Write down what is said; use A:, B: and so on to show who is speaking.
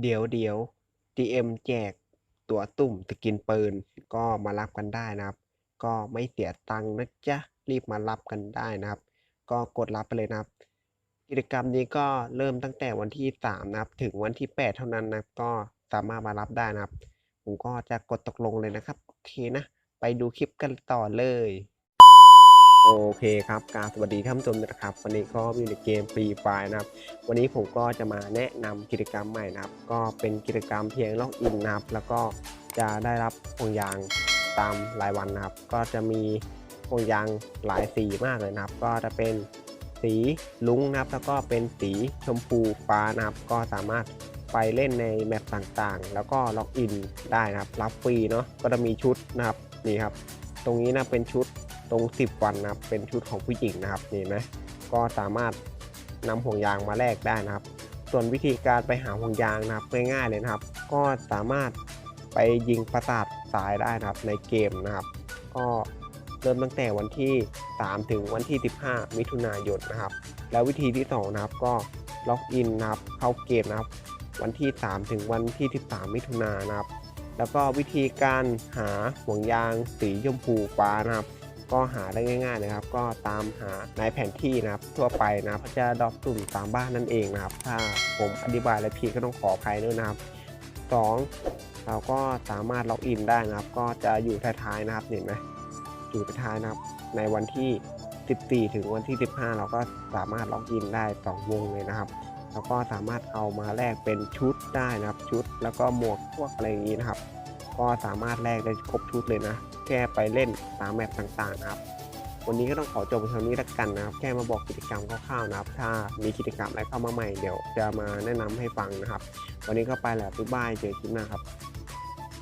A: เดี๋ยวเดี๋ยว DM แจกตั๋วตุ่มสกินปืน ก็มารับกันได้นะครับ ก็ไม่เสียตังค์นะจ๊ะ รีบมารับกันได้นะครับ ก็กดรับไปเลยนะครับ กิจกรรมนี้ก็เริ่มตั้งแต่วันที่ 3 นะครับ ถึงวันที่ 8 เท่านั้นนะก็สามารถมารับได้นะครับ ผมก็จะกดตกลงเลยนะครับ โอเคนะ ไปดูคลิปกันต่อเลย โอเคครับกาบสวัสดีท่านผู้ชมนะครับ วันนี้ก็อยู่ในเกมฟรีไฟนะครับ วันนี้ผมก็จะมาแนะนำกิจกรรมใหม่นะครับ ก็เป็นกิจกรรมเพียงล็อกอินนะครับ แล้วก็จะได้รับห่วงยางตามรายวันนะครับ ก็จะมีห่วงยางหลายสีมากเลยนะครับ ก็จะเป็นสีลุ้งนะครับ แล้วก็เป็นสีชมพูฟ้านะครับ ก็สามารถไปเล่นในแมปต่างๆ แล้วก็ล็อกอินได้นะครับ รับฟรีเนาะ ก็จะมีชุดนะครับ นี่ครับ ตรงนี้นะเป็นชุด ตรง 10 วันนะครับเป็นชุดของผู้หญิงนะครับนี่ไหมก็สามารถนำห่วงยางมาแลกได้นะครับ ส่วนวิธีการไปหาห่วงยางนะครับง่ายๆเลยนะครับ ก็สามารถไปยิงประสาทสายได้นะครับในเกมนะครับ ก็เริ่มตั้งแต่วันที่ 3 ถึงวันที่ 15 มิถุนายนนะครับ แล้ววิธีที่2นะครับก็ล็อกอินนะครับเข้าเกมนะครับ วันที่ 3 ถึงวันที่ 13 มิถุนายนนะครับ แล้วก็วิธีการหาห่วงยางสีชมพูฟ้านะครับ ก็หาได้ง่ายๆนะครับ ก็ตามหาในแผนที่นะครับทั่วไปนะครับก็จะดรอปตุ่มตามบ้านนั่นเองนะครับ ถ้าผมอธิบายอะไรผิดก็ต้องขออภัยด้วยนะครับ 2. เราก็สามารถล็อกอินได้นะครับ ก็จะอยู่ท้ายๆนะครับเห็นไหมอยู่ท้ายนะครับ ในวันที่ 14 ถึงวันที่ 15 เราก็สามารถล็อกอินได้ 2 วงเลยนะครับแล้วก็สามารถเอามาแลกเป็นชุดได้นะครับชุด แล้วก็หมวกพวกอะไรอย่างนี้นะครับ ก็สามารถแลกได้ครบชุดเลยนะแค่ไปเล่นตามแมปต่างๆครับ วันนี้ก็ต้องขอจบเท่านี้ละกันนะครับ แค่มาบอกกิจกรรมคร่าวๆนะครับ ถ้ามีกิจกรรมอะไรเข้ามาใหม่เดี๋ยวจะมาแนะนำให้ฟังนะครับ วันนี้ก็ไปแล้วบ๊ายบายเจอคลิปหน้าครับ